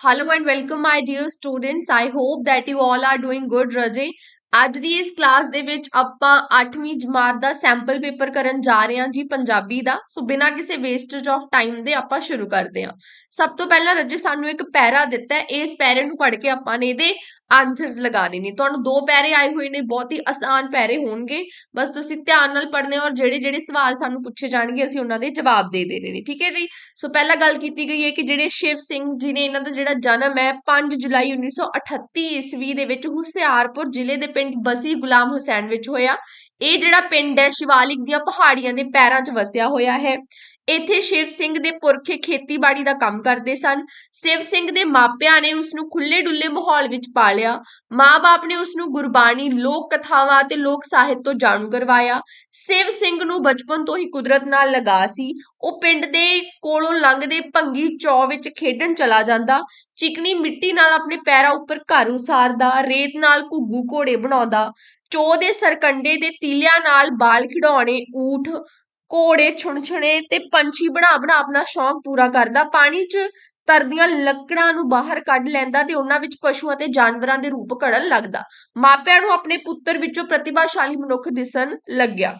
Hello and welcome, my dear students. I hope that you all are doing good, Rajay. ਅੱਜ ਦੀ ਇਸ class ਦੇ ਵਿੱਚ ਆਪਾਂ 8ਵੀਂ ਜਮਾਤ ਦਾ ਸੈਂਪਲ ਪੇਪਰ ਕਰਨ ਜਾ ਰਹੇ ਹਾਂ ਜੀ ਪੰਜਾਬੀ ਦਾ ਸੋ ਬਿਨਾਂ ਕਿਸੇ ਵੇਸਟੇਜ ਆਫ ਟਾਈਮ ਦੇ ਆਪਾਂ ਸ਼ੁਰੂ ਕਰਦੇ ਹਾਂ ਸਭ ਤੋਂ ਪਹਿਲਾਂ ਰੱਜੇ ਸਾਨੂੰ ਇੱਕ ਪੈਰਾ ਦਿੱਤਾ ਹੈ ਇਸ ਪੈਰੇ ਨੂੰ ਪੜ੍ਹ ਕੇ ਆਪਾਂ ਨੇ ਇਹਦੇ ਆਨਸਰਸ ਲਗਾਣੇ ਨੇ। ਤੁਹਾਨੂੰ ਦੋ ਪੈਰੇ ਆਏ ਹੋਏ ਨੇ, ਬਹੁਤ ਹੀ ਆਸਾਨ ਪੈਰੇ ਹੋਣਗੇ। ਬਸ ਤੁਸੀਂ ਧਿਆਨ ਨਾਲ ਪੜ੍ਹਨੇ ਔਰ ਜਿਹੜੇ ਜਿਹੜੇ ਸਵਾਲ ਸਾਨੂੰ ਪੁੱਛੇ ਜਾਣਗੇ, ਅਸੀਂ ਉਹਨਾਂ ਦੇ ਜਵਾਬ ਦੇ ਦੇਣੇ ਨੇ। ਠੀਕ ਹੈ ਜੀ? ਸੋ ਪਹਿਲਾਂ ਗੱਲ ਕੀਤੀ ਗਈ ਹੈ ਕਿ ਜਿਹੜੇ ਸ਼ਿਵ ਸਿੰਘ ਜੀ ਨੇ ਇਹਨਾਂ ਦਾ ਜਿਹੜਾ ਜਨਮ ਹੈ 5 ਜੁਲਾਈ 1938 ਈਸਵੀ ਦੇ ਵਿੱਚ ਹੁਸ਼ਿਆਰਪੁਰ ਜ਼ਿਲ੍ਹੇ ਦੇ ਪਿੰਡ ਬਸੀ ਗੁਲਾਮ ਹੁਸੈਨ ਵਿੱਚ ਹੋਇਆ। ਇਹ ਜਿਹੜਾ ਪਿੰਡ ਹੈ, ਸ਼ਿਵਾਲਿਕ ਦੀਆਂ ਪਹਾੜੀਆਂ ਦੇ ਪੈਰਾਂ 'ਚ ਵਸਿਆ ਹੋਇਆ ਹੈ। ਇੱਥੇ ਸ਼ਿਵ ਸਿੰਘ ਦੇ ਪੁਰਖੇ ਖੇਤੀਬਾੜੀ ਦਾ ਕੰਮ ਕਰਦੇ ਸਨ। ਸ਼ਿਵ ਸਿੰਘ ਦੇ ਮਾਪਿਆਂ ਨੇ ਉਸ ਨੂੰ ਖੁੱਲੇ ਡੁੱਲੇ ਮਾਹੌਲ ਵਿੱਚ ਪਾਲਿਆ। ਮਾਂ-ਬਾਪ ਨੇ ਉਸ ਨੂੰ ਗੁਰਬਾਣੀ, ਲੋਕ ਕਥਾਵਾਂ ਅਤੇ ਲੋਕ ਸਾਹਿਤ ਤੋਂ ਜਾਣੂ ਕਰਵਾਇਆ। ਸ਼ਿਵ ਸਿੰਘ ਨੂੰ ਬਚਪਨ ਤੋਂ ਹੀ ਕੁਦਰਤ ਨਾਲ ਲਗਾ ਸੀ। ਉਹ ਪਿੰਡ ਦੇ ਕੋਲੋਂ ਲੰਘਦੇ ਭੰਗੀ ਚੌ ਵਿੱਚ ਖੇਡਣ ਚਲਾ ਜਾਂਦਾ। ਚਿਕਨੀ ਮਿੱਟੀ ਨਾਲ ਆਪਣੇ ਪੈਰਾਂ ਉੱਪਰ ਘਰ ਉਸਾਰਦਾ, ਰੇਤ ਨਾਲ ਘੁੱਗੂ ਘੋੜੇ ਬਣਾਉਂਦਾ। ਚੋ ਦੇ ਸਰਕੰਡੇ ਦੇ ਤੀਲਿਆਂ ਨਾਲ ਬਾਲ ਖਿਡੌਣੇ, ਊਠ ਘੋੜੇ ਛੁਣਛੁਣੇ ਤੇ ਪੰਛੀ ਬਣਾ ਬਣਾ ਆਪਣਾ ਸ਼ੌਂਕ ਪੂਰਾ ਕਰਦਾ। ਪਾਣੀ 'ਚ ਤਰਦੀਆਂ ਲੱਕੜਾਂ ਨੂੰ ਬਾਹਰ ਕੱਢ ਲੈਂਦਾ ਤੇ ਉਹਨਾਂ ਵਿੱਚ ਪਸ਼ੂਆਂ ਤੇ ਜਾਨਵਰਾਂ ਦੇ ਰੂਪ ਘੜਨ ਲੱਗਦਾ। ਮਾਪਿਆਂ ਨੂੰ ਆਪਣੇ ਪੁੱਤਰ ਵਿੱਚੋਂ ਪ੍ਰਤਿਭਾਸ਼ਾਲੀ ਮਨੁੱਖ ਦਿਸਣ ਲੱਗਿਆ।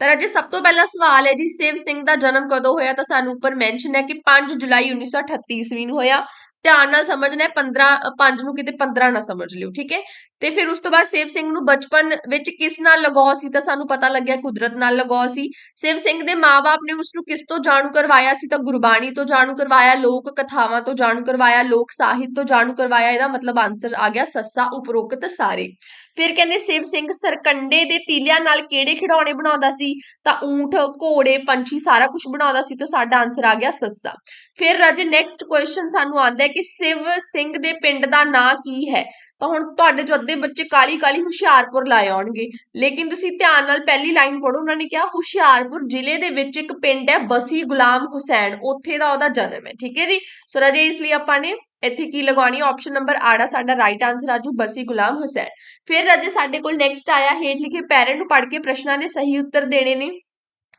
ਤਾਂ ਅਜੇ ਸਭ ਤੋਂ ਪਹਿਲਾ ਸਵਾਲ ਹੈ ਜੀ, ਸੇਵ ਸਿੰਘ ਦਾ ਜਨਮ ਕਦੋਂ ਹੋਇਆ? ਤਾਂ ਸਾਨੂੰ ਉੱਪਰ ਮੈਂਸ਼ਨ ਹੈ ਕਿ 5 ਜੁਲਾਈ 1938 ਈਸਵੀ ਨੂੰ ਹੋਇਆ। ਧਿਆਨ ਨਾਲ ਸਮਝਣਾ ਹੈ 15 5 ਨੂੰ ਕਿਤੇ 15 ਨਾ ਸਮਝ ਲਿਓ, ਠੀਕ ਹੈ? ਤੇ ਫਿਰ ਉਸ ਤੋਂ ਬਾਅਦ ਸ਼ਿਵ ਸਿੰਘ ਨੂੰ ਬਚਪਨ ਵਿੱਚ ਕਿਸ ਨਾਲ ਲਗਾਅ ਸੀ ਤਾਂ ਸਾਨੂੰ ਪਤਾ ਲੱਗਿਆ ਕੁਦਰਤ ਨਾਲ ਲਗਾਅ ਸੀ। ਸ਼ਿਵ ਸਿੰਘ ਦੇ ਮਾਪੇ ਨੇ ਉਸ ਨੂੰ ਕਿਸ ਤੋਂ ਜਾਣੂ ਕਰਵਾਇਆ ਸੀ? ਤਾਂ ਗੁਰਬਾਣੀ ਤੋਂ ਜਾਣੂ ਕਰਵਾਇਆ, ਲੋਕ ਕਥਾਵਾਂ ਤੋਂ ਜਾਣੂ ਕਰਵਾਇਆ, ਲੋਕ ਸਾਹਿਤ ਤੋਂ ਜਾਣੂ ਕਰਵਾਇਆ, ਇਹਦਾ ਮਤਲਬ ਆਨਸਰ ਆ ਗਿਆ ਸੱਸਾ, ਉਪਰੋਕਤ ਸਾਰੇ। ਫਿਰ ਕਹਿੰਦੇ ਸ਼ਿਵ ਸਿੰਘ ਸਰਕੰਡੇ ਦੇ ਤੀਲਿਆਂ ਨਾਲ ਕਿਹੜੇ ਖਿਡੌਣੇ ਬਣਾਉਂਦਾ ਸੀ? ਤਾਂ ਊਂਠ, ਘੋੜੇ, ਪੰਛੀ ਸਾਰਾ ਕੁਝ ਬਣਾਉਂਦਾ ਸੀ ਤਾਂ ਸਾਡਾ ਆਨਸਰ ਆ ਗਿਆ ਸੱਸਾ। ਫਿਰ ਰਾਜੇ ਨੈਕਸਟ ਕੁਐਸਚਨ ਸਾਨੂੰ ਆਉਂਦਾ ਕਿ ਸ਼ਿਵ ਸਿੰਘ ਦੇ ਪਿੰਡ ਦਾ ਨਾਂ ਕੀ ਹੈ? ਤਾਂ ਹੁਣ ਤੁਹਾਡੇ ਜੋ ਅੱਧੇ ਬੱਚੇ ਕਾਲੀ ਕਾਲੀ ਹੁਸ਼ਿਆਰਪੁਰ ਲਾਏ ਆਉਣਗੇ। ਲੇਕਿਨ ਤੁਸੀਂ ਧਿਆਨ ਨਾਲ ਪਹਿਲੀ ਲਾਈਨ ਪੜੋ ਉਹਨਾਂ ਨੇ ਕਿਹਾ, ਹੁਸ਼ਿਆਰਪੁਰ ਜ਼ਿਲ੍ਹੇ ਦੇ ਵਿੱਚ ਇੱਕ ਪਿੰਡ ਹੈ ਬਸੀ ਗੁਲਾਮ ਹੁਸੈਨ। ਉੱਥੇ ਦਾ ਉਹਦਾ ਜਨਮ ਹੈ। ਠੀਕ ਹੈ ਜੀ? ਸੋ ਰਾਜੇ, ਇਸ ਲਈ ਆਪਾਂ ਨੇ ਇੱਥੇ ਕੀ ਲਗਾਉਣੀ ਹੈ? ਆਪਸ਼ਨ ਨੰਬਰ ਆੜਾ ਸਾਡਾ ਰਾਈਟ ਆਨਸਰ ਆਜੂ ਬਸੀ ਗੁਲਾਮ ਹੁਸੈਨ। ਫਿਰ ਰਾਜੇ, ਸਾਡੇ ਕੋਲ ਨੈਕਸਟ ਆਇਆ, ਹੇਠ ਲਿਖੇ ਪੈਰੈਂਟ ਨੂੰ ਪੜ੍ਹ ਕੇ ਪ੍ਰਸ਼ਨਾਂ ਦੇ ਸਹੀ ਉੱਤਰ ਦੇਣੇ ਨੇ।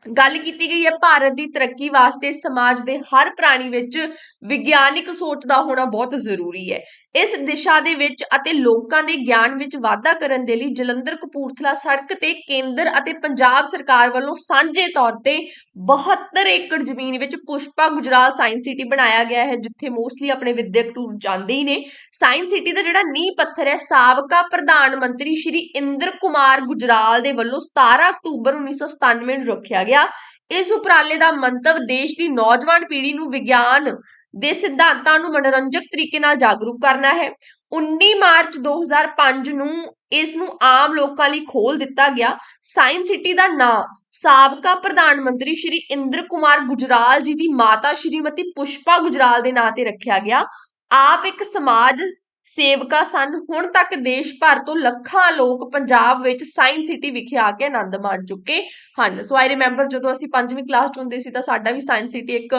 ਗੱਲ ਕੀਤੀ ਗਈ ਹੈ, ਭਾਰਤ ਦੀ ਤਰੱਕੀ ਵਾਸਤੇ ਸਮਾਜ ਦੇ ਹਰ ਪ੍ਰਾਣੀ ਵਿੱਚ ਵਿਗਿਆਨਿਕ ਸੋਚ ਦਾ ਹੋਣਾ ਬਹੁਤ ਜ਼ਰੂਰੀ ਹੈ। ਇਸ ਦਿਸ਼ਾ ਦੇ ਵਿੱਚ ਅਤੇ ਲੋਕਾਂ ਦੇ ਗਿਆਨ ਵਿੱਚ ਵਾਧਾ ਕਰਨ ਦੇ ਲਈ ਜਲੰਧਰ ਕਪੂਰਥਲਾ ਸੜਕ ਤੇ ਕੇਂਦਰ ਅਤੇ ਪੰਜਾਬ ਸਰਕਾਰ ਵੱਲੋਂ ਸਾਂਝੇ ਤੌਰ ਤੇ 72 ਏਕੜ ਜ਼ਮੀਨ ਵਿੱਚ ਪੁਸ਼ਪਾ ਗੁਜਰਾਲ ਸਾਇੰਸ ਸਿਟੀ ਬਣਾਇਆ ਗਿਆ ਹੈ, ਜਿੱਥੇ ਮੋਸਟਲੀ ਆਪਣੇ ਵਿਦਿਅਕ ਟੂਰ ਜਾਂਦੇ ਹੀ ਨੇ। ਸਾਇੰਸ ਸਿਟੀ ਦਾ ਜਿਹੜਾ ਨੀਂਹ ਪੱਥਰ ਹੈ, ਸਾਬਕਾ ਪ੍ਰਧਾਨ ਮੰਤਰੀ ਸ਼੍ਰੀ ਇੰਦਰ ਕੁਮਾਰ ਗੁਜਰਾਲ ਦੇ ਵੱਲੋਂ 17 ਅਕਤੂਬਰ 1997 ਨੂੰ ਰੱਖਿਆ ਗਿਆ। ਇਸ ਉਪਰਾਲੇ ਦਾ ਮੰਤਵ ਦੇਸ਼ ਦੀ ਨੌਜਵਾਨ ਪੀੜ੍ਹੀ ਨੂੰ ਵਿਗਿਆਨ ਦੇ ਸਿਧਾਂਤਾਂ ਨੂੰ ਮਨੋਰੰਜਕ ਤਰੀਕੇ ਨਾਲ ਜਾਗਰੂਕ ਕਰਨਾ ਹੈ। 19 ਮਾਰਚ 2005 ਨੂੰ ਇਸ ਨੂੰ ਆਮ ਲੋਕਾਂ ਲਈ ਖੋਲ ਦਿੱਤਾ ਗਿਆ। ਸਾਇੰਸ ਸਿਟੀ ਦਾ ਨਾਂ ਸਾਬਕਾ ਪ੍ਰਧਾਨ ਮੰਤਰੀ ਸ਼੍ਰੀ ਇੰਦਰ ਕੁਮਾਰ ਗੁਜਰਾਲ ਜੀ ਦੀ ਮਾਤਾ ਸ਼੍ਰੀਮਤੀ ਪੁਸ਼ਪਾ ਗੁਜਰਾਲ ਦੇ ਨਾਂ ਤੇ ਰੱਖਿਆ ਗਿਆ। ਆਪ ਇੱਕ ਸਮਾਜ ਸੇਵਕਾਂ ਸਨ। ਹੁਣ ਤੱਕ ਦੇਸ਼ ਭਰ ਤੋਂ ਲੱਖਾਂ ਲੋਕ ਪੰਜਾਬ ਵਿੱਚ ਸਾਇੰਸ ਸਿਟੀ ਵਿਖੇ ਆ ਕੇ ਆਨੰਦ ਮਾਣ ਚੁੱਕੇ ਹਨ। ਸੋ ਆਈ ਰਿਮੈਂਬਰ ਜਦੋਂ ਅਸੀਂ ਪੰਜਵੀਂ ਕਲਾਸ ਚ ਹੁੰਦੇ ਸੀ ਤਾਂ ਸਾਡਾ ਵੀ ਸਾਇੰਸ ਸਿਟੀ ਇੱਕ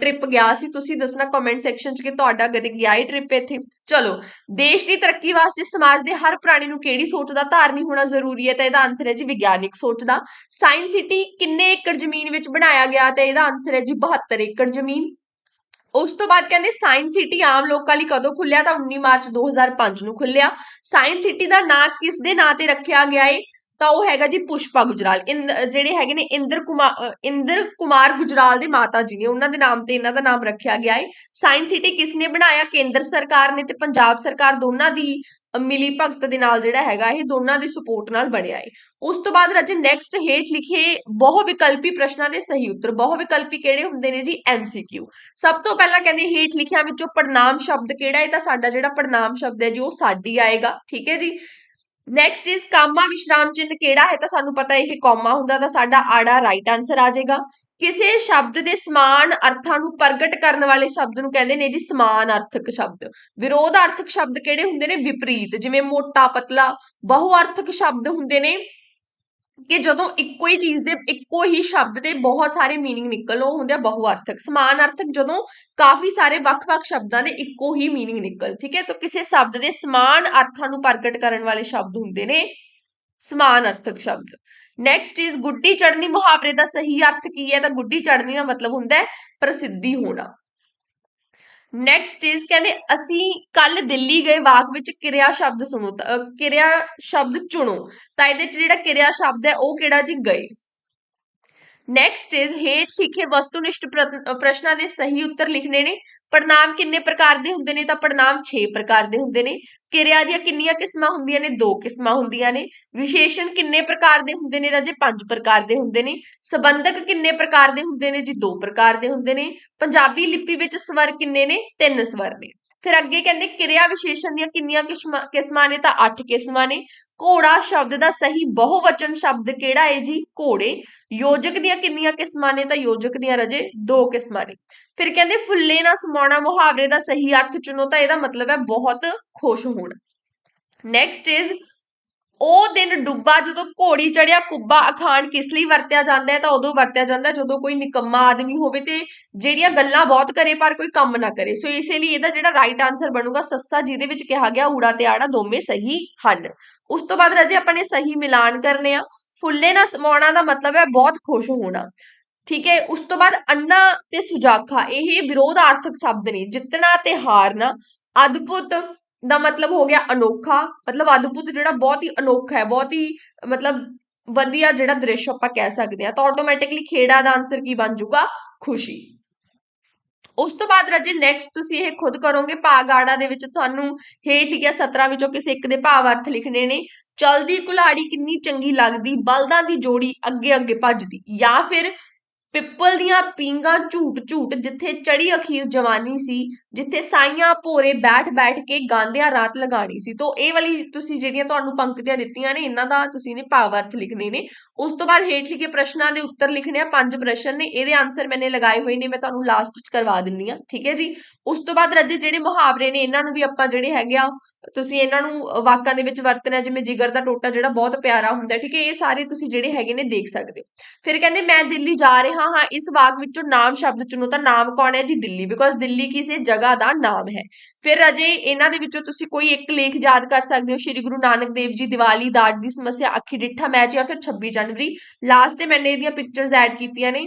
ਟ੍ਰਿਪ ਗਿਆ ਸੀ। ਤੁਸੀਂ ਦੱਸਣਾ ਕਮੈਂਟ ਸੈਕਸ਼ਨ ਚ ਕਿ ਤੁਹਾਡਾ ਕਦੇ ਗਿਆ ਹੀ ਟ੍ਰਿਪ ਇੱਥੇ? ਚਲੋ, ਦੇਸ਼ ਦੀ ਤਰੱਕੀ ਵਾਸਤੇ ਸਮਾਜ ਦੇ ਹਰ ਪ੍ਰਾਣੀ ਨੂੰ ਕਿਹੜੀ ਸੋਚ ਦਾ ਧਾਰਨੀ ਹੋਣਾ ਜ਼ਰੂਰੀ ਹੈ? ਤਾਂ ਇਹਦਾ ਆਨਸਰ ਹੈ ਜੀ ਵਿਗਿਆਨਿਕ ਸੋਚ ਦਾ। ਸਾਇੰਸ ਸਿਟੀ ਕਿੰਨੇ ਏਕੜ ਜ਼ਮੀਨ ਵਿੱਚ ਬਣਾਇਆ ਗਿਆ ਤੇ ਇਹਦਾ ਆਨਸਰ ਹੈ ਜੀ 72 ਏਕੜ ਜ਼ਮੀਨ। ਉਸ ਤੋਂ ਬਾਅਦ ਕਹਿੰਦੇ ਸਾਇੰਸ ਸਿਟੀ ਆਮ ਲੋਕਾਂ ਲਈ ਕਦੋਂ ਖੁੱਲਿਆ ਤਾਂ 19 ਮਾਰਚ 2005 ਨੂੰ ਖੁੱਲਿਆ। ਸਾਇੰਸ ਸਿਟੀ ਦਾ ਨਾਂ ਕਿਸ ਦੇ ਨਾਂ ਤੇ ਰੱਖਿਆ ਗਿਆ ਏ? ਤਾਂ ਉਹ ਹੈਗਾ ਜੀ ਪੁਸ਼ਪਾ ਗੁਜਰਾਲ। ਜਿਹੜੇ ਹੈਗੇ ਨੇ ਇੰਦਰ ਕੁਮਾਰ ਇੰਦਰ ਕੁਮਾਰ ਗੁਜਰਾਲ ਦੇ ਮਾਤਾ ਜੀ ਨੇ, ਉਹਨਾਂ ਦੇ ਨਾਮ ਤੇ ਇਹਨਾਂ ਦਾ ਨਾਮ ਰੱਖਿਆ ਗਿਆ ਹੈ ਸਾਇੰਸ ਸਿਟੀ ਕਿਸ ਨੇ ਬਣਾਇਆ? ਕੇਂਦਰ ਸਰਕਾਰ ਨੇ ਤੇ ਪੰਜਾਬ ਸਰਕਾਰ ਦੋਨਾਂ ਦੀ ਮਿਲੀ ਭਗਤ ਦੇ ਨਾਲ ਜਿਹੜਾ ਹੈਗਾ ਇਹ ਦੋਨਾਂ ਦੀ ਸਪੋਰਟ ਨਾਲ ਬਣਿਆ ਹੈ ਉਸ ਤੋਂ ਬਾਅਦ ਰਾਜੇ ਨੈਕਸਟ ਹੇਠ ਲਿਖੇ ਬਹੁ ਵਿਕਲਪੀ ਪ੍ਰਸ਼ਨਾਂ ਦੇ ਸਹੀ ਉੱਤਰ। ਬਹੁ ਵਿਕਲਪੀ ਕਿਹੜੇ ਹੁੰਦੇ ਨੇ ਜੀ? ਐਮਸੀਕਿਊ ਸਭ ਤੋਂ ਪਹਿਲਾਂ ਕਹਿੰਦੇ ਹੇਠ ਲਿਖਿਆਂ ਵਿੱਚੋਂ ਪੜਨਾਮ ਸ਼ਬਦ ਕਿਹੜਾ ਹੈ ਤਾਂ ਸਾਡਾ ਜਿਹੜਾ ਪੜਨਾਮ ਸ਼ਬਦ ਹੈ ਜੀ, ਉਹ ਸਾਡੀ ਆਏਗਾ। ਠੀਕ ਹੈ ਜੀ? ਨੈਕਸਟ ਇਜ਼ ਕਾਮਾ ਵਿਸ਼ਰਾਮ ਚਿੰਨ ਕਿਹੜਾ ਹੈ? ਤਾਂ ਸਾਨੂੰ ਪਤਾ ਇਹ ਕਾਮਾ ਹੁੰਦਾ ਤਾਂ ਸਾਡਾ ਆੜਾ ਰਾਈਟ ਆਨਸਰ ਆ ਜਾਏਗਾ। ਕਿਸੇ ਸ਼ਬਦ ਦੇ ਸਮਾਨ ਅਰਥਾਂ ਨੂੰ ਪ੍ਰਗਟ ਕਰਨ ਵਾਲੇ ਸ਼ਬਦ ਨੂੰ ਕਹਿੰਦੇ ਨੇ ਜੀ ਸਮਾਨ ਅਰਥਕ ਸ਼ਬਦ। ਵਿਰੋਧ ਅਰਥਕ ਸ਼ਬਦ ਕਿਹੜੇ ਹੁੰਦੇ ਨੇ? ਵਿਪਰੀਤ। ਜਿਵੇਂ ਮੋਟਾ ਪਤਲਾ, ਬਹੁ ਅਰਥਕ ਸ਼ਬਦ ਹੁੰਦੇ ਨੇ। ਕਿ ਜਦੋਂ ਇੱਕੋ ਹੀ ਚੀਜ਼ ਦੇ ਇੱਕੋ ਹੀ ਸ਼ਬਦ ਦੇ ਬਹੁਤ ਸਾਰੇ मीनिंग ਨਿਕਲ ਉਹ ਹੁੰਦੇ ਆ ਬਹੁਅਰਥਕ ਸਮਾਨ ਅਰਥਕ ਜਦੋਂ ਕਾਫੀ ਸਾਰੇ ਵੱਖ-ਵੱਖ ਸ਼ਬਦਾਂ ਦੇ ਇੱਕੋ ਹੀ मीनिंग ਨਿਕਲ ਠੀਕ ਹੈ ਤਾਂ ਕਿਸੇ ਸ਼ਬਦ ਦੇ ਸਮਾਨ ਅਰਥਾਂ ਨੂੰ ਪ੍ਰਗਟ ਕਰਨ ਵਾਲੇ ਸ਼ਬਦ ਹੁੰਦੇ ਨੇ ਸਮਾਨ ਅਰਥਕ ਸ਼ਬਦ ਨੈਕਸਟ ਇਜ਼ ਗੁੱਡੀ ਚੜਨੀ ਮੁਹਾਵਰੇ ਦਾ ਸਹੀ ਅਰਥ ਕੀ ਹੈ ਤਾਂ ਗੁੱਡੀ ਚੜਨੀ ਦਾ ਮਤਲਬ ਹੁੰਦਾ ਹੈ ਪ੍ਰਸਿੱਧੀ ਹੋਣਾ ਨੈਕਸਟ ਇਜ਼ ਕਹਿੰਦੇ ਅਸੀਂ ਕੱਲ ਦਿੱਲੀ ਗਏ, ਵਾਕ ਵਿੱਚ ਕਿਰਿਆ ਸ਼ਬਦ ਸੁਣੋ ਕਿਰਿਆ ਸ਼ਬਦ ਚੁਣੋ। ਤਾਂ ਇਹਦੇ ਚ ਜਿਹੜਾ ਕਿਰਿਆ ਸ਼ਬਦ ਹੈ, ਉਹ ਕਿਹੜਾ ਜੀ? ਗਏ। ਨੈਕਸਟ ਇਜ਼ ਹੇਠ ਲਿਖੇ ਵਸਤੂਨਿਸ਼ਟ ਪ੍ਰਸ਼ਨਾਂ ਦੇ ਸਹੀ ਉੱਤਰ ਲਿਖਣੇ ਨੇ। ਪੜਨਾਮ ਕਿੰਨੇ ਪ੍ਰਕਾਰ ਦੇ ਹੁੰਦੇ ਨੇ? ਤਾਂ ਪੜਨਾਮ 6 ਪ੍ਰਕਾਰ ਦੇ ਹੁੰਦੇ ਨੇ। ਕਿਰਿਆ ਦੀਆਂ ਕਿੰਨੀਆਂ ਕਿਸਮਾਂ ਹੁੰਦੀਆਂ ਨੇ? ਦੋ ਕਿਸਮਾਂ ਹੁੰਦੀਆਂ ਨੇ। ਵਿਸ਼ੇਸ਼ਣ ਕਿੰਨੇ ਪ੍ਰਕਾਰ ਦੇ ਹੁੰਦੇ ਨੇ ਰਾਜੇ? ਪੰਜ ਪ੍ਰਕਾਰ ਦੇ ਹੁੰਦੇ ਨੇ। ਸੰਬੰਧਕ ਕਿੰਨੇ ਪ੍ਰਕਾਰ ਦੇ ਹੁੰਦੇ ਨੇ? ਜੀ ਦੋ ਪ੍ਰਕਾਰ ਦੇ ਹੁੰਦੇ ਨੇ। ਪੰਜਾਬੀ ਲਿਪੀ ਵਿੱਚ ਸਵਰ ਕਿੰਨੇ ਨੇ? ਤਿੰਨ ਸਵਰ ਨੇ। ਫਿਰ ਅੱਗੇ ਕਹਿੰਦੇ ਕਿਰਿਆ ਵਿਸ਼ੇਸ਼ਣ ਦੀਆਂ ਕਿੰਨੀਆਂ ਕਿਸਮਾਂ ਨੇ ਤਾਂ 8 ਕਿਸਮਾਂ ਨੇ। ਘੋੜਾ ਸ਼ਬਦ ਦਾ ਸਹੀ ਬਹੁਵਚਨ ਸ਼ਬਦ ਕਿਹੜਾ ਹੈ ਜੀ? ਘੋੜੇ। ਯੋਜਕ ਦੀਆਂ ਕਿੰਨੀਆਂ ਕਿਸਮਾਂ ਨੇ ਤਾਂ ਯੋਜਕ ਦੀਆਂ ਰਜੇ ਦੋ ਕਿਸਮਾਂ ਨੇ। ਫਿਰ ਕਹਿੰਦੇ ਫੁੱਲੇ ਨਾ ਸਮਾਉਣਾ ਮੁਹਾਵਰੇ ਦਾ ਸਹੀ ਅਰਥ ਚੁਣੋ ਤਾਂ ਇਹਦਾ ਮਤਲਬ ਹੈ ਬਹੁਤ ਖੁਸ਼ ਹੋਣਾ। ਨੈਕਸਟ ਇਜ਼ ਉਹ ਦਿਨ ਡੁੱਬਾ, ਜਦੋਂ ਘੋੜੀ ਚੜਿਆ, ਕੁੱਬਾ ਅਖਾਣ ਕਿਸ ਲਈ ਵਰਤਿਆ ਜਾਂਦਾ ਹੈ ਤਾਂ ਉਦੋਂ ਵਰਤਿਆ ਜਾਂਦਾ ਜਦੋਂ ਕੋਈ ਨਿਕੰਮਾ ਆਦਮੀ ਹੋਵੇ ਤੇ ਜਿਹੜੀਆਂ ਗੱਲਾਂ ਬਹੁਤ ਕਰੇ ਪਰ ਕੋਈ ਕੰਮ ਨਾ ਕਰੇ। ਸੋ ਇਸੇ ਲਈ ਇਹਦਾ ਜਿਹੜਾ ਰਾਈਟ ਆਨਸਰ ਬਣੂਗਾ ਸੱਸਾ, ਜਿਹਦੇ ਵਿੱਚ ਕਿਹਾ ਗਿਆ ਊੜਾ ਤੇ ਆੜਾ ਦੋਵੇਂ ਸਹੀ ਹਨ। ਉਸ ਤੋਂ ਬਾਅਦ ਰਾਜੇ ਆਪਾਂ ਨੇ ਸਹੀ ਮਿਲਾਨ ਕਰਨੇ ਆ। ਫੁੱਲੇ ਨਾ ਸਮਾਉਣਾ ਦਾ ਮਤਲਬ ਹੈ ਬਹੁਤ ਖੁਸ਼ ਹੋਣਾ। ਠੀਕ ਹੈ, ਉਸ ਤੋਂ ਬਾਅਦ ਅੰਨਾ ਤੇ ਸੁਜਾਖਾ, ਇਹ ਵਿਰੋਧਾਰਥਕ ਸ਼ਬਦ ਨੇ। ਜਿੱਤਣਾ ਤੇ ਹਾਰਨਾ, ਅਦਭੁਤ ਦਾ ਮਤਲਬ ਹੋ ਗਿਆ ਅਨੋਖਾ, ਮਤਲਬ ਅਦਭੁਤ ਜਿਹੜਾ ਬਹੁਤ ਹੀ ਅਨੋਖਾ ਹੈ, ਬਹੁਤ ਹੀ, ਮਤਲਬ ਵਧੀਆ ਜਿਹੜਾ ਦ੍ਰਿਸ਼ ਆਪਾਂ ਕਹਿ ਸਕਦੇ ਹਾਂ, ਤਾਂ ਆਟੋਮੈਟਿਕਲੀ ਖੇੜਾ ਦਾ ਆਨਸਰ ਕੀ ਬਣ ਜਾਊਗਾ? ਖੁਸ਼ੀ। ਉਸ ਤੋਂ ਬਾਅਦ ਰਾਜੇ ਨੈਕਸਟ ਤੁਸੀਂ ਇਹ ਖੁਦ ਕਰੋਗੇ ਭਾਗ ਭਾਗਾੜਾ ਦੇ ਵਿੱਚ ਤੁਹਾਨੂੰ ਹੇਠ ਲਿਖਿਆ 17 ਵਿੱਚੋਂ ਕਿਸੇ ਇੱਕ ਦੇ ਭਾਵ ਅਰਥ ਲਿਖਣੇ ਨੇ। ਚਲਦੀ ਕੁਲਾੜੀ ਕਿੰਨੀ ਚੰਗੀ ਲੱਗਦੀ, ਬਲਦਾਂ ਦੀ ਜੋੜੀ ਅੱਗੇ ਅੱਗੇ ਭੱਜਦੀ ਜਾਂ ਫਿਰ ਪਿੱਪਲ ਦੀਆਂ ਪੀਂਗਾ ਝੂਟ ਝੂਟ ਜਿੱਥੇ ਚੜੀ ਅਖੀਰ ਜਵਾਨੀ ਸੀ, ਜਿੱਥੇ ਸਾਈਆਂ ਭੋਰੇ ਬੈਠ ਬੈਠ ਕੇ ਗਾਂਦਿਆਂ ਰਾਤ ਲਗਾਣੀ ਸੀ। ਤੋਂ ਇਹ ਵਾਲੀ ਤੁਸੀਂ ਜਿਹੜੀਆਂ ਤੁਹਾਨੂੰ ਪੰਕਤੀਆਂ ਦਿੱਤੀਆਂ ਨੇ, ਇਹਨਾਂ ਦਾ ਤੁਸੀਂ ਨੇ ਭਾਵ ਅਰਥ ਲਿਖਣੇ ਨੇ। ਉਸ ਤੋਂ ਬਾਅਦ ਹੇਠ ਲਿਖੇ ਪ੍ਰਸ਼ਨਾਂ ਦੇ ਉੱਤਰ ਲਿਖਣੇ ਆ ਪੰਜ ਪ੍ਰਸ਼ਨ ਨੇ, ਇਹਦੇ ਆਨਸਰ ਮੈਨੇ ਲਗਾਏ ਹੋਏ ਨੇ, ਮੈਂ ਤੁਹਾਨੂੰ ਲਾਸਟ 'ਚ ਕਰਵਾ ਦਿੰਨੀ ਆ, ਠੀਕ ਹੈ ਜੀ? ਉਸ ਤੋਂ ਬਾਅਦ ਰੱਜੇ ਜਿਹੜੇ ਮੁਹਾਵਰੇ ਨੇ, ਇਹਨਾਂ ਨੂੰ ਵੀ ਆਪਾਂ ਜਿਹੜੇ ਹੈਗੇ ਆ, ਤੁਸੀਂ ਇਹਨਾਂ ਨੂੰ ਵਾਕਾਂ ਦੇ ਵਿੱਚ ਵਰਤਣਾ, ਜਿਵੇਂ ਜਿਗਰ ਦਾ ਟੋਟਾ ਜਿਹੜਾ ਬਹੁਤ ਪਿਆਰਾ ਹੁੰਦਾ, ਠੀਕ ਹੈ, ਇਹ ਸਾਰੇ ਤੁਸੀਂ ਜਿਹੜੇ ਹੈਗੇ ਨੇ ਦੇਖ ਸਕਦੇ ਹੋ। ਫਿਰ ਕਹਿੰਦੇ, ਮੈਂ ਦਿੱਲੀ ਜਾ ਰਿਹਾ ਹਾਂ, ਇਸ ਵਾਕ ਵਿੱਚੋਂ ਨਾਮ ਸ਼ਬਦ ਚੁਣੋ ਤਾਂ ਨਾਮ ਕੌਣ ਹੈ ਜੀ? ਦਿੱਲੀ ਬਿਕੋਜ਼ ਦਿੱਲੀ ਕਿਸੇ ਜਗ੍ਹਾ ਦਾ ਨਾਮ ਹੈ। ਫਿਰ ਅਜੇ ਇਹਨਾਂ ਦੇ ਵਿੱਚੋਂ ਤੁਸੀਂ ਕੋਈ ਇੱਕ ਲੇਖ ਯਾਦ ਕਰ ਸਕਦੇ ਹੋ, ਸ਼੍ਰੀ ਗੁਰੂ ਨਾਨਕ ਦੇਵ ਜੀ ਦੀਵਾਲੀ, ਦਾਜ ਦੀ ਸਮੱਸਿਆ, ਅੱਖੀ ਡਿੱਠਾ ਮੈਚ ਜਾਂ ਫਿਰ 26 ਜਨਵਰੀ। ਲਾਸਟ ਤੇ ਮੈਨੇ ਇਹਦੀਆਂ ਪਿਕਚਰਸ ਐਡ ਕੀਤੀਆਂ ਨੇ।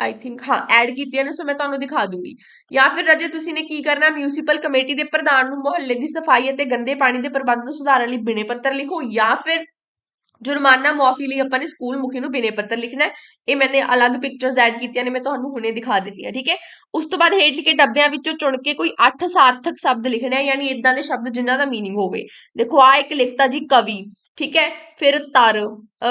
ਆਈ ਥਿੰਕ ਹਾਂ ਐਡ ਕੀਤੀਆਂ ਨੇ ਸੋ ਮੈਂ ਤੁਹਾਨੂੰ ਦਿਖਾ ਦੂੰਗੀ ਜਾਂ ਫਿਰ ਰਜੇ ਤੁਸੀਂ ਨੇ ਕੀ ਕਰਨਾ ਮਿਊਨਿਸਪਲ ਕਮੇਟੀ ਦੇ ਪ੍ਰਧਾਨ ਨੂੰ ਮੁਹੱਲੇ ਦੀ ਸਫਾਈ ਅਤੇ ਗੰਦੇ ਪਾਣੀ ਦੇ ਪ੍ਰਬੰਧ ਨੂੰ ਸੁਧਾਰਨ ਲਈ ਬਿਨੇ ਪੱਤਰ ਲਿਖੋ ਜਾਂ ਫਿਰ ਜੁਰਮਾਨਾ ਮੁਆਫੀ ਲਈ ਆਪਾਂ ਨੇ ਸਕੂਲ ਮੁਖੀ ਨੂੰ ਬਿਨੇ ਪੱਤਰ ਲਿਖਣਾ ਹੈ ਇਹ ਮੈਨੇ ਅਲੱਗ ਪਿਕਚਰਸ ਐਡ ਕੀਤੀਆਂ ਨੇ ਮੈਂ ਤੁਹਾਨੂੰ ਹੁਣੇ ਦਿਖਾ ਦਿੰਦੀ ਹਾਂ ਠੀਕ ਹੈ ਉਸ ਤੋਂ ਬਾਅਦ ਹੇਠ ਲਿਖੇ ਡੱਬਿਆਂ ਵਿੱਚੋਂ ਚੁਣ ਕੇ ਕੋਈ ਅੱਠ ਸਾਰਥਕ ਸ਼ਬਦ ਲਿਖਣਾ ਹੈ ਯਾਨੀ ਇਦਾਂ ਦੇ ਸ਼ਬਦ ਜਿਨ੍ਹਾਂ ਦਾ मीनिंग ਹੋਵੇ ਦੇਖੋ ਆ ਇੱਕ ਲਿਖਤਾ ਜੀ ਕਵੀ ਠੀਕ ਹੈ, ਫਿਰ ਤਰ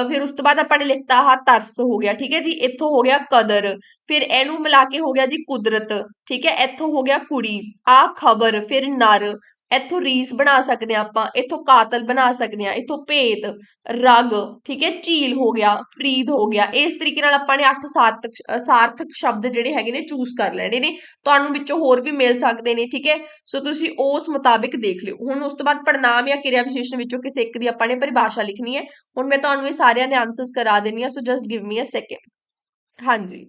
ਫਿਰ ਉਸ ਤੋਂ ਬਾਅਦ ਆਪਾਂ ਨੇ ਲਿਖਤਾ ਆ ਤਰਸ ਹੋ ਗਿਆ, ਠੀਕ ਹੈ ਜੀ, ਇੱਥੋਂ ਹੋ ਗਿਆ ਕਦਰ, ਫਿਰ ਇਹਨੂੰ ਮਿਲਾ ਕੇ ਹੋ ਗਿਆ ਜੀ ਕੁਦਰਤ, ਠੀਕ ਹੈ, ਇੱਥੋਂ ਹੋ ਗਿਆ ਕੁੜੀ ਆ ਖਬਰ, ਫਿਰ ਨਰ ਇੱਥੋਂ ਰੀਸ ਬਣਾ ਸਕਦੇ ਆ ਆਪਾਂ, ਇੱਥੋਂ ਕਾਤਲ ਬਣਾ ਸਕਦੇ ਆ ਇੱਥੋਂ ਭੇਤ, ਰਗ, ਠੀਕ ਹੈ, ਝੀਲ ਹੋ ਗਿਆ, ਫਰੀਦ ਹੋ ਗਿਆ, ਇਸ ਤਰੀਕੇ ਨਾਲ ਆਪਾਂ ਨੇ ਅੱਠ ਸਾਰਥਕ ਸਾਰਥਕ ਸ਼ਬਦ ਜਿਹੜੇ ਹੈਗੇ ਨੇ ਚੂਜ਼ ਕਰ ਲੈਣੇ ਨੇ, ਤੁਹਾਨੂੰ ਵਿੱਚੋਂ ਹੋਰ ਵੀ ਮਿਲ ਸਕਦੇ ਨੇ, ਠੀਕ ਹੈ, ਸੋ ਤੁਸੀਂ ਉਸ ਮੁਤਾਬਿਕ ਦੇਖ ਲਿਓ। ਹੁਣ ਉਸ ਤੋਂ ਬਾਅਦ ਪੜਨਾਮ ਜਾਂ ਕਿਰਿਆ ਵਿਸ਼ੇਸ਼ਣ ਵਿੱਚੋਂ ਕਿਸੇ ਇੱਕ ਦੀ ਆਪਾਂ ਨੇ ਪਰਿਭਾਸ਼ਾ ਲਿਖਣੀ ਹੈ। ਹੁਣ ਮੈਂ ਤੁਹਾਨੂੰ ਇਹ ਸਾਰਿਆਂ ਦੇ ਆਨਸਰਸ ਕਰਾ ਦੇਣੀ ਆ so just give me a second ਹਾਂਜੀ।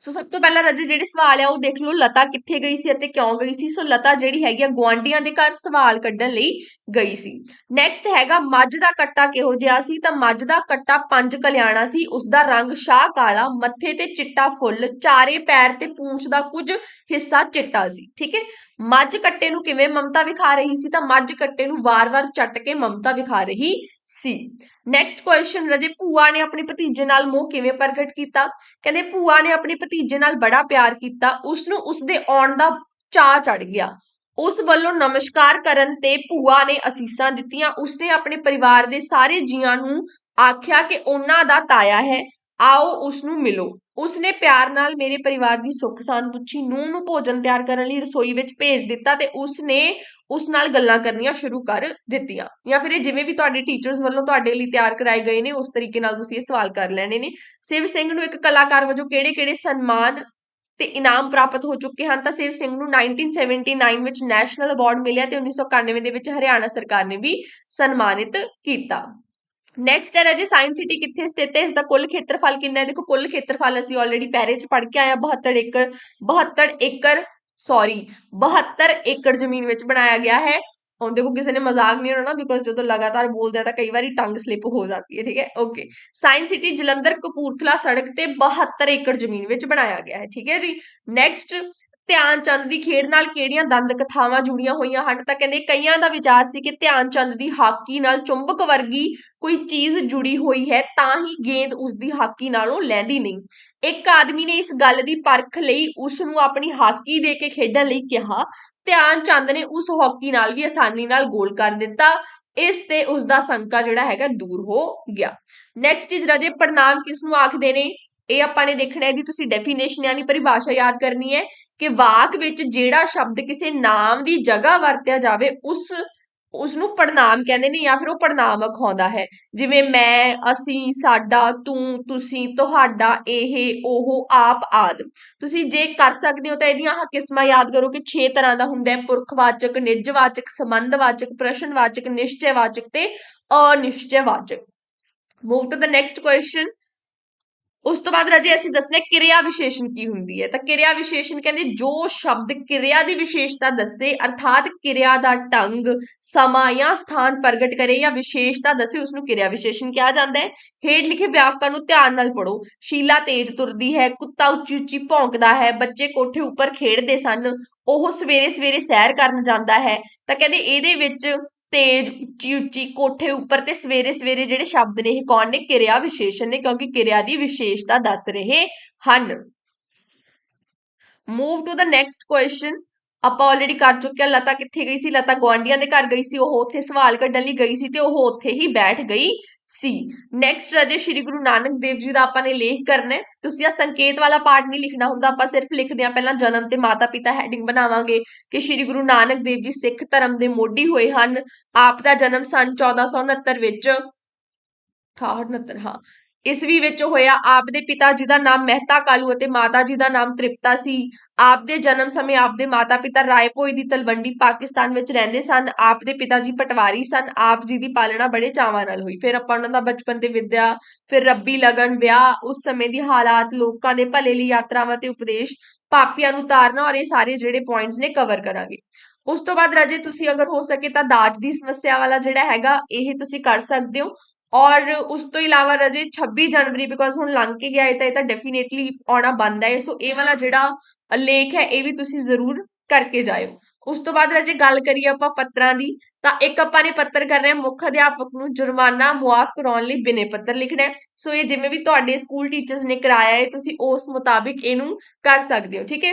ਸੋ ਸਭ ਤੋਂ ਪਹਿਲਾਂ ਰਾਜੇ ਜਿਹੜੇ ਸਵਾਲ ਆ, ਉਹ ਦੇਖ ਲਓ, ਲਤਾ ਕਿੱਥੇ ਗਈ ਸੀ ਅਤੇ ਕਿਉਂ ਗਈ ਸੀ? ਸੋ ਲਤਾ ਜਿਹੜੀ ਹੈਗੀ ਆ, ਗੁਆਂਢੀਆਂ ਦੇ ਘਰ ਸਵਾਲ ਕੱਢਣ ਲਈ ਗਈ ਸੀ। ਨੈਕਸਟ ਹੈਗਾ, ਮੱਝ ਦਾ ਕੱਟਾ ਕਿਹੋ ਜਿਹਾ ਸੀ? ਤਾਂ ਮੱਝ ਦਾ ਕੱਟਾ ਪੰਜ ਕਲਿਆਣਾ ਸੀ, ਉਸ ਦਾ ਰੰਗ ਸ਼ਾਹ ਕਾਲਾ, ਮੱਥੇ ਤੇ ਚਿੱਟਾ ਫੁੱਲ, ਚਾਰੇ ਪੈਰ ਤੇ ਪੂੰਛ ਦਾ ਕੁਝ ਹਿੱਸਾ ਚਿੱਟਾ ਸੀ, ਠੀਕ ਹੈ? ਮੱਝ ਕੱਟੇ ਨੂੰ ਕਿਵੇਂ ਮਮਤਾ ਵਿਖਾ ਰਹੀ ਸੀ? ਤਾਂ ਮੱਝ ਕੱਟੇ ਨੂੰ ਵਾਰ-ਵਾਰ ਚੱਟ ਕੇ ਮਮਤਾ ਵਿਖਾ ਰਹੀ ਸੀ। ਨੈਕਸਟ ਕੁਐਸਚਨ ਰਜੇ, ਭੂਆ ਨੇ ਆਪਣੀ ਭਤੀਜੇ ਨਾਲ ਮੋਹ ਕਿਵੇਂ ਪ੍ਰਗਟ ਕੀਤਾ? ਕਹਿੰਦੇ ਭੂਆ ਨੇ ਆਪਣੇ ਭਤੀਜੇ ਨਾਲ ਬੜਾ ਪਿਆਰ ਕੀਤਾ। ਉਸ ਨੂੰ ਉਸਦੇ ਆਉਣ ਦਾ ਚਾਅ ਚੜ ਗਿਆ। ਉਸ ਵੱਲੋਂ ਨਮਸਕਾਰ ਕਰਨ ਤੇ ਭੂਆ ਨੇ ਅਸੀਸਾਂ ਦਿੱਤੀਆਂ। ਉਸਨੇ ਆਪਣੇ ਪਰਿਵਾਰ ਦੇ ਸਾਰੇ ਜੀਆਂ ਨੂੰ ਆਖਿਆ ਕਿ ਉਹਨਾਂ ਦਾ ਤਾਇਆ ਹੈ। ਆਓ ਉਸ ਨੂੰ ਮਿਲੋ। ਉਸਨੇ ਪਿਆਰ ਨਾਲ ਮੇਰੇ ਪਰਿਵਾਰ ਦੀ ਸੁੱਖ ਸਾਨ ਪੁੱਛੀ। ਨੂੰ ਨੂੰ ਭੋਜਨ ਤਿਆਰ ਕਰਨ ਲਈ ਰਸੋਈ ਵਿੱਚ ਭੇਜ ਦਿੱਤਾ ਤੇ ਉਸਨੇ ਉਸ ਨਾਲ ਗੱਲਾਂ ਕਰਨੀਆਂ ਸ਼ੁਰੂ ਕਰ ਦਿੱਤੀਆਂ। ਜਾਂ ਫਿਰ ਇਹ ਜਿਵੇਂ ਵੀ ਤੁਹਾਡੇ ਟੀਚਰਸ ਵੱਲੋਂ ਤੁਹਾਡੇ ਲਈ ਤਿਆਰ ਕਰਾਏ ਗਏ ਨੇ, ਉਸ ਤਰੀਕੇ ਨਾਲ ਤੁਸੀਂ ਇਹ ਸਵਾਲ ਕਰ ਲੈਣੇ ਨੇ। ਸਿਵ ਸਿੰਘ ਨੂੰ ਇੱਕ ਕਲਾਕਾਰ ਵਜੋਂ ਕਿਹੜੇ-ਕਿਹੜੇ ਸਨਮਾਨ ਤੇ ਇਨਾਮ ਪ੍ਰਾਪਤ ਹੋ ਚੁੱਕੇ ਹਨ? ਤਾਂ ਸਿਵ ਸਿੰਘ ਨੂੰ 1979 ਵਿੱਚ ਨੈਸ਼ਨਲ ਅਵਾਰਡ ਮਿਲਿਆ ਤੇ 1991 ਦੇ ਵਿੱਚ ਹਰਿਆਣਾ ਸਰਕਾਰ ਨੇ ਵੀ ਸਨਮਾਨਿਤ ਕੀਤਾ। ਨੈਕਸਟ ਹੈ ਜੀ ਸਾਇੰਸ ਸਿਟੀ ਕਿੱਥੇ ਸਥਿਤ ਹੈ? ਇਸ ਦਾ ਕੁੱਲ ਖੇਤਰਫਲ ਕਿੰਨਾ ਹੈ? ਦੇਖੋ, ਕੁੱਲ ਖੇਤਰਫਲ ਅਸੀਂ ਆਲਰੇਡੀ ਪੈਰੇ 'ਚ ਪੜ੍ਹ ਕੇ ਆਏ ਆ 72 ਏਕੜ 72 ਏਕੜ ਸੌਰੀ 72 ਏਕੜ ਜ਼ਮੀਨ ਵਿੱਚ ਬਣਾਇਆ ਗਿਆ ਹੈ। ਹੁਣ ਦੇਖੋ ਕਿਸੇ ਨੇ ਮਜ਼ਾਕ ਨਹੀਂ ਉਡਾਉਣਾ ਬਿਕੋਜ਼ ਜਦੋਂ ਲਗਾਤਾਰ ਬੋਲਦੇ ਆ ਤਾਂ ਕਈ ਵਾਰੀ ਟੰਗ ਸਲਿਪ ਹੋ ਜਾਂਦੀ ਹੈ, ਠੀਕ ਹੈ? Okay science city Jalandhar Kapurthala ਸੜਕ ਤੇ 72 ਏਕੜ ਜ਼ਮੀਨ ਵਿੱਚ ਬਣਾਇਆ ਗਿਆ ਹੈ, ਠੀਕ ਹੈ ਜੀ? ਨੈਕਸਟ ਧਿਆਨ ਚੰਦ ਦੀ ਖੇਡ ਨਾਲ ਕਿਹੜੀਆਂ ਦੰਦ ਕਥਾਵਾਂ ਜੁੜੀਆਂ ਹੋਈਆਂ ਹਨ? ਤਾਂ ਕਹਿੰਦੇ ਕਈਆਂ ਦਾ ਵਿਚਾਰ ਸੀ ਕਿ ਧਿਆਨ ਚੰਦ ਦੀ ਹਾਕੀ ਨਾਲ ਚੁੰਬਕ ਵਰਗੀ ਕੋਈ ਚੀਜ਼ ਜੁੜੀ ਹੋਈ ਹੈ, ਤਾਂ ਹੀ ਗੇਂਦ ਉਸ ਦੀ ਹਾਕੀ ਨਾਲੋਂ ਲੈਂਦੀ ਨਹੀਂ। ਇੱਕ ਆਦਮੀ ਨੇ ਇਸ ਗੱਲ ਦੀ ਪਰਖ ਲਈ ਉਸ ਨੂੰ ਆਪਣੀ ਹਾਕੀ ਦੇ ਕੇ ਖੇਡਣ ਲਈ ਕਿਹਾ। ਧਿਆਨ ਚੰਦ ਨੇ ਉਸ ਹਾਕੀ ਨਾਲ ਵੀ ਆਸਾਨੀ ਨਾਲ ਗੋਲ ਕਰ ਦਿੱਤਾ। ਇਸ ਤੇ ਉਸ ਦਾ ਸੰਕਾ ਜਿਹੜਾ ਹੈਗਾ ਦੂਰ ਹੋ ਗਿਆ। ਨੈਕਸਟ ਇਜ਼ ਰਾਜੇ ਪ੍ਰਣਾਮ ਕਿਸ ਨੂੰ ਆਖਦੇ ਨੇ? ਇਹ ਆਪਾਂ ਨੇ ਦੇਖਣਾ ਹੈ ਜੀ, ਤੁਸੀਂ ਡੈਫੀਨੇਸ਼ਨ ਯਾਨੀ ਪਰਿਭਾਸ਼ਾ ਯਾਦ ਕਰਨੀ ਹੈ ਕਿ ਵਾਕ ਵਿੱਚ ਜਿਹੜਾ ਸ਼ਬਦ ਕਿਸੇ ਨਾਮ ਦੀ ਜਗ੍ਹਾ ਵਰਤਿਆ ਜਾਵੇ, ਉਸ ਉਸ ਨੂੰ ਪੜਨਾਮ ਕਹਿੰਦੇ ਨੇ ਜਾਂ ਫਿਰ ਉਹ ਪੜਨਾਮ ਅਖਾਉਂਦਾ ਹੈ। ਜਿਵੇਂ ਮੈਂ, ਅਸੀਂ, ਸਾਡਾ, ਤੂੰ, ਤੁਸੀਂ, ਤੁਹਾਡਾ, ਇਹ, ਉਹ, ਆਪ, ਆਦ। ਤੁਸੀਂ ਜੇ ਕਰ ਸਕਦੇ ਹੋ ਤਾਂ ਇਹਦੀਆਂ ਆਹ ਕਿਸਮਾਂ ਯਾਦ ਕਰੋ ਕਿ 6 ਤਰ੍ਹਾਂ ਦਾ ਹੁੰਦਾ ਹੈ। ਪੁਰਖਵਾਚਕ ਨਿਜਵਾਚਕ ਸੰਬੰਧਵਾਚਕ, ਪ੍ਰਸ਼ਨਵਾਚਕ ਨਿਸ਼ਚੈਵਾਚਕ ਤੇ ਅਨਿਸ਼ਚੈਵਾਚਕ move to the next question ਉਸ ਤੋਂ ਬਾਅਦ ਰਾਜੇ ਅਸੀਂ ਦੱਸਣਾ ਕਿਰਿਆ ਵਿਸ਼ੇਸ਼ਣ ਕੀ ਹੁੰਦੀ ਹੈ। ਤਾਂ ਕਿਰਿਆ ਵਿਸ਼ੇਸ਼ਣ ਕਹਿੰਦੇ ਜੋ ਸ਼ਬਦ ਕਿਰਿਆ ਦੀ ਵਿਸ਼ੇਸ਼ਤਾ ਦੱਸੇ, ਅਰਥਾਤ ਕਿਰਿਆ ਦਾ ਢੰਗ, ਸਮਾਂ ਜਾਂ ਸਥਾਨ ਪ੍ਰਗਟ ਕਰੇ ਜਾਂ ਵਿਸ਼ੇਸ਼ਤਾ ਦੱਸੇ ਉਸ ਨੂੰ ਕਿਰਿਆ ਵਿਸ਼ੇਸ਼ਣ ਕਿਹਾ ਜਾਂਦਾ ਹੈ। ਹੇਠ ਲਿਖੇ ਵਾਕਾਂ ਨੂੰ ਧਿਆਨ ਨਾਲ ਪੜੋ ਸ਼ੀਲਾ ਤੇਜ਼ ਤੁਰਦੀ ਹੈ, ਕੁੱਤਾ ਉੱਚੀ ਉੱਚੀ ਭੌਂਕਦਾ ਹੈ, ਬੱਚੇ ਕੋਠੇ ਉੱਪਰ ਖੇਡਦੇ ਸਨ, ਉਹ ਸਵੇਰੇ ਸਵੇਰੇ ਸੈਰ ਕਰਨ ਜਾਂਦਾ ਹੈ। ਤਾਂ ਕਹਿੰਦੇ ਇਹਦੇ ਵਿੱਚ ਤੇਜ਼ ਉੱਚੀ ਉੱਚੀ ਕੋਠੇ ਉੱਪਰ ਤੇ ਸਵੇਰੇ ਸਵੇਰੇ ਜਿਹੜੇ ਸ਼ਬਦ ਨੇ ਇਹ ਕੌਣ ਨੇ? ਕਿਰਿਆ ਵਿਸ਼ੇਸ਼ਣ ਨੇ, ਕਿਉਂਕਿ ਕਿਰਿਆ ਦੀ ਵਿਸ਼ੇਸ਼ਤਾ ਦੱਸ ਰਹੇ ਹਨ। Move to the next question ਆਪਾਂ ਆਲਰੇਡੀ ਕਰ ਚੁੱਕੇ ਹਾਂ। ਲਤਾ ਕਿੱਥੇ ਗਈ ਸੀ? ਲਤਾ ਗਵਾਂਡੀਆਂ ਦੇ ਘਰ ਗਈ ਸੀ। ਉਹ ਉੱਥੇ ਸਵਾਲ ਕੱਢਣ ਲਈ ਗਈ ਸੀ ਤੇ ਉਹ ਉੱਥੇ ਹੀ ਬੈਠ ਗਈ। ਸੀ। ਨੈਕਸਟ ਰਾਜੇ ਸ਼੍ਰੀ ਗੁਰੂ ਨਾਨਕ ਦੇਵ ਜੀ ਦਾ ਆਪਾਂ ਨੇ ਲੇਖ ਕਰਨਾ ਤੁਸੀਂ ਆ ਸੰਕੇਤ ਵਾਲਾ ਪਾਠ ਨਹੀਂ ਲਿਖਣਾ ਹੁੰਦਾ, ਆਪਾਂ ਸਿਰਫ ਲਿਖਦੇ ਆ ਪਹਿਲਾਂ ਜਨਮ ਤੇ ਮਾਤਾ ਪਿਤਾ ਹੈਡਿੰਗ ਬਣਾਵਾਂਗੇ ਕਿ ਸ਼੍ਰੀ ਗੁਰੂ ਨਾਨਕ ਦੇਵ ਜੀ ਸਿੱਖ ਧਰਮ ਦੇ ਮੋਢੀ ਹੋਏ ਹਨ। ਆਪ ਦਾ ਜਨਮ ਸਨ 1469 ਵਿੱਚ 68 69 ਹਾਂ ਈਸਵੀ ਵਿੱਚ ਹੋਇਆ ਆਪ ਦੇ ਪਿਤਾ ਜੀ ਦਾ ਨਾਮ ਮਹਿਤਾ ਕਾਲੂ ਅਤੇ ਮਾਤਾ ਜੀ ਦਾ ਨਾਮ ਤ੍ਰਿਪਤਾ ਸੀ। ਆਪ ਦੇ ਜਨਮ ਸਮੇਂ ਆਪ ਦੇ ਮਾਤਾ ਪਿਤਾ ਰਾਏ ਭੋਈ ਦੀ ਤਲਵੰਡੀ ਪਾਕਿਸਤਾਨ ਵਿੱਚ ਰਹਿੰਦੇ ਸਨ। ਆਪ ਦੇ ਪਿਤਾ ਜੀ ਪਟਵਾਰੀ ਸਨ। ਆਪ ਜੀ ਦੀ ਪਾਲਣਾ ਬੜੇ ਚਾਵਾਂ ਨਾਲ ਹੋਈ। ਫਿਰ ਆਪਾਂ ਉਹਨਾਂ ਦਾ ਬਚਪਨ ਤੇ ਵਿਦਿਆ, ਫਿਰ ਰੱਬੀ ਲਗਨ, ਵਿਆਹ, ਉਸ ਸਮੇਂ ਦੀ ਹਾਲਾਤ, ਲੋਕਾਂ ਦੇ ਭਲੇ ਲਈ ਯਾਤਰਾਵਾਂ ਤੇ ਉਪਦੇਸ਼, ਪਾਪੀਆਂ ਨੂੰ ਤਾਰਨਾ ਔਰ ਇਹ ਸਾਰੇ ਜਿਹੜੇ ਪੁਆਇੰਟਸ ਨੇ ਕਵਰ ਕਰਾਂਗੇ। ਉਸ ਤੋਂ ਬਾਅਦ ਰਾਜੇ ਤੁਸੀਂ ਅਗਰ ਹੋ ਸਕੇ ਤਾਂ ਦਾਜ ਦੀ ਸਮੱਸਿਆ ਵਾਲਾ ਜਿਹੜਾ ਹੈਗਾ, ਇਹ ਤੁਸੀਂ ਕਰ ਸਕਦੇ ਹੋ। ਔਰ ਉਸ ਤੋਂ ਇਲਾਵਾ ਰਜੇ 26 ਜਨਵਰੀ ਬਿਕੋਜ਼ ਹੁਣ ਲੰਘ ਕੇ ਗਿਆ ਇਹ ਤਾਂ ਇਹ ਤਾਂ ਡੈਫੀਨੇਟਲੀ ਆਉਣਾ ਬੰਦ ਹੈ। ਸੋ ਇਹ ਵਾਲਾ ਜਿਹੜਾ ਲੇਖ ਹੈ, ਇਹ ਵੀ ਤੁਸੀਂ ਜ਼ਰੂਰ ਕਰਕੇ ਜਾਇਓ। ਉਸ ਤੋਂ ਬਾਅਦ ਰਜੇ ਗੱਲ ਕਰੀਏ ਆਪਾਂ ਪੱਤਰਾਂ ਦੀ, ਤਾਂ ਇੱਕ ਆਪਾਂ ਨੇ ਪੱਤਰ ਕਰ ਰਹੇ ਮੁੱਖ ਅਧਿਆਪਕ ਨੂੰ ਜੁਰਮਾਨਾ ਮੁਆਫ ਕਰਾਉਣ ਲਈ ਬਿਨੇ ਪੱਤਰ ਲਿਖਣਾ ਸੋ ਇਹ ਜਿਵੇਂ ਵੀ ਤੁਹਾਡੇ ਸਕੂਲ ਟੀਚਰਸ ਨੇ ਕਰਾਇਆ ਹੈ, ਤੁਸੀਂ ਉਸ ਮੁਤਾਬਿਕ ਇਹਨੂੰ ਕਰ ਸਕਦੇ ਹੋ, ਠੀਕ ਹੈ?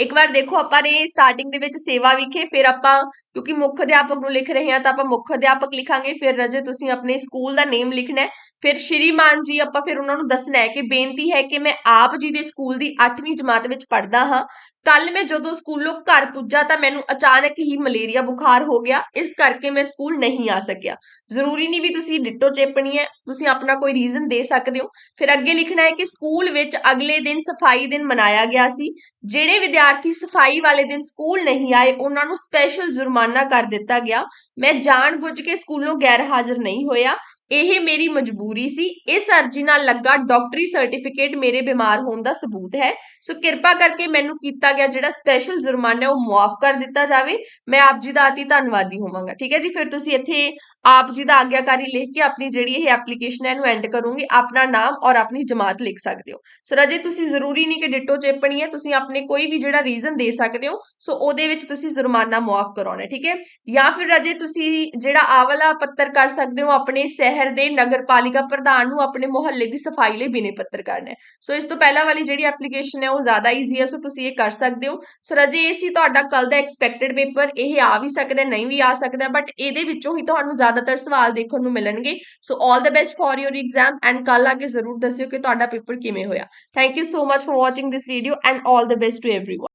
ਇੱਕ ਵਾਰ ਦੇਖੋ, ਆਪਾਂ ਨੇ ਸਟਾਰਟਿੰਗ ਦੇ ਵਿੱਚ ਸੇਵਾ ਵਿਖੇ, ਫਿਰ ਆਪਾਂ ਕਿਉਂਕਿ ਮੁੱਖ ਅਧਿਆਪਕ ਨੂੰ ਲਿਖ ਰਹੇ ਹਾਂ, ਤਾਂ ਆਪਾਂ ਮੁੱਖ ਅਧਿਆਪਕ ਲਿਖਾਂਗੇ, ਫਿਰ ਰਜੇ ਤੁਸੀਂ ਆਪਣੇ ਸਕੂਲ ਦਾ ਨੇਮ ਲਿਖਣਾ ਹੈ। ਫਿਰ ਸ਼੍ਰੀਮਾਨ ਜੀ, ਆਪਾਂ ਫਿਰ ਉਹਨਾਂ ਨੂੰ ਦੱਸਣਾ ਹੈ ਕਿ ਬੇਨਤੀ ਹੈ ਕਿ ਮੈਂ ਆਪ ਜੀ ਦੇ ਸਕੂਲ ਦੀ 8ਵੀਂ ਜਮਾਤ ਵਿੱਚ ਪੜ੍ਹਦਾ ਹਾਂ। ਕੱਲ ਮੈਂ ਜਦੋਂ ਸਕੂਲੋਂ ਘਰ ਪੁੱਜਾ ਤਾਂ ਮੈਨੂੰ ਅਚਾਨਕ ਹੀ ਮਲੇਰੀਆ ਬੁਖਾਰ ਹੋ ਗਿਆ। ਇਸ ਕਰਕੇ ਮੈਂ ਸਕੂਲ ਨਹੀਂ ਆ ਸਕਿਆ। ਜ਼ਰੂਰੀ ਨਹੀਂ ਵੀ ਤੁਸੀਂ ਡਿੱਟੋ ਚੇਪਣੀ ਹੈ, ਤੁਸੀਂ ਆਪਣਾ ਕੋਈ ਰੀਜ਼ਨ ਦੇ ਸਕਦੇ ਹੋ। ਫਿਰ ਅੱਗੇ ਲਿਖਣਾ ਹੈ ਕਿ ਸਕੂਲ ਵਿੱਚ ਅਗਲੇ ਦਿਨ ਸਫ਼ਾਈ ਦਿਨ ਮਨਾਇਆ ਗਿਆ ਸੀ। ਜਿਹੜੇ ਵਿਦਿਆਰਥੀ ਸਫ਼ਾਈ ਵਾਲੇ ਦਿਨ ਸਕੂਲ ਨਹੀਂ ਆਏ, ਉਹਨਾਂ ਨੂੰ ਸਪੈਸ਼ਲ ਜੁਰਮਾਨਾ ਕਰ ਦਿੱਤਾ ਗਿਆ। ਮੈਂ ਜਾਣਬੁੱਝ ਕੇ ਸਕੂਲੋਂ ਗੈਰ ਹਾਜ਼ਰ ਨਹੀਂ ਹੋਇਆ। ਇਹ ਮੇਰੀ ਮਜਬੂਰੀ ਸੀ। ਇਸ ਅਰਜੀ ਨਾਲ ਲੱਗਾ ਡਾਕਟਰੀ ਸਰਟੀਫਿਕੇਟ ਮੇਰੇ ਬਿਮਾਰ ਹੋਣ ਦਾ ਸਬੂਤ ਹੈ। ਸੋ ਕਿਰਪਾ ਕਰਕੇ ਮੈਨੂੰ ਕੀਤਾ ਗਿਆ ਜਿਹੜਾ ਸਪੈਸ਼ਲ ਜੁਰਮਾਨਾ ਉਹ ਮੁਆਫ ਕਰ ਦਿੱਤਾ ਜਾਵੇ। ਮੈਂ ਆਪ ਜੀ ਦਾ ਅਤੀ ਧੰਨਵਾਦੀ ਹੋਵਾਂਗਾ। ਠੀਕ ਹੈ ਜੀ, ਫਿਰ ਤੁਸੀਂ ਇੱਥੇ ਆਪ ਜੀ ਦਾ ਆਗਿਆਕਾਰੀ ਲਿਖ ਕੇ ਆਪਣੀ ਜਿਹੜੀ ਇਹ ਐਪਲੀਕੇਸ਼ਨ ਹੈ ਇਹਨੂੰ ਐਂਡ ਕਰੋਗੇ। ਆਪਣਾ ਨਾਮ ਔਰ ਆਪਣੀ ਜਮਾਤ ਲਿਖ ਸਕਦੇ ਹੋ। ਸੋ ਰਾਜੇ, ਤੁਸੀਂ ਜ਼ਰੂਰੀ ਨਹੀਂ ਕਿ ਡਿਟੋ ਚੇਪਣੀ ਹੈ, ਤੁਸੀਂ ਆਪਣੇ ਕੋਈ ਵੀ ਜਿਹੜਾ ਰੀਜ਼ਨ ਦੇ ਸਕਦੇ ਹੋ। ਸੋ ਉਹਦੇ ਵਿੱਚ ਤੁਸੀਂ ਜੁਰਮਾਨਾ ਮੁਆਫ ਕਰਾਉਣਾ ਠੀਕ ਹੈ? ਜਾਂ ਫਿਰ ਰਾਜੇ, ਤੁਸੀਂ ਜਿਹੜਾ ਆ ਵਾਲਾ ਪੱਤਰ ਕਰ ਸਕਦੇ ਹੋ, ਆਪਣੇ ਸ਼ਹਿਰ ਦੇ ਨਗਰਪਾਲਿਕਾ ਪ੍ਰਧਾਨ ਨੂੰ ਆਪਣੇ ਮੁਹੱਲੇ ਦੀ ਸਫ਼ਾਈ ਲਈ ਬਿਨੇ ਪੱਤਰ ਕਰਨਾ ਹੈ। ਸੋ ਇਸ ਤੋਂ ਪਹਿਲਾਂ ਵਾਲੀ ਜਿਹੜੀ ਐਪਲੀਕੇਸ਼ਨ ਹੈ, ਉਹ ਜ਼ਿਆਦਾ ਈਜ਼ੀ ਹੈ ਸੋ ਤੁਸੀਂ ਇਹ ਕਰ ਸਕਦੇ ਹੋ। ਸੋ ਰਾਜੇ, ਇਹ ਸੀ ਤੁਹਾਡਾ ਕੱਲ ਦਾ ਐਕਸਪੈਕਟਡ ਪੇਪਰ ਇਹ ਆ ਵੀ ਸਕਦਾ ਨਹੀਂ ਵੀ ਆ ਸਕਦਾ ਬਟ ਇਹਦੇ ਵਿੱਚੋਂ ਹੀ ਤੁਹਾਨੂੰ ਜ਼ਿਆਦਾਤਰ ਸਵਾਲ ਦੇਖਣ ਨੂੰ ਮਿਲਣਗੇ। So all the best for your exam and ਕੱਲ ਆ ਕੇ ਜ਼ਰੂਰ ਦੱਸਿਓ ਕਿ ਤੁਹਾਡਾ ਪੇਪਰ ਕਿਵੇਂ ਹੋਇਆ। Thank you so much for watching this video and all the best to everyone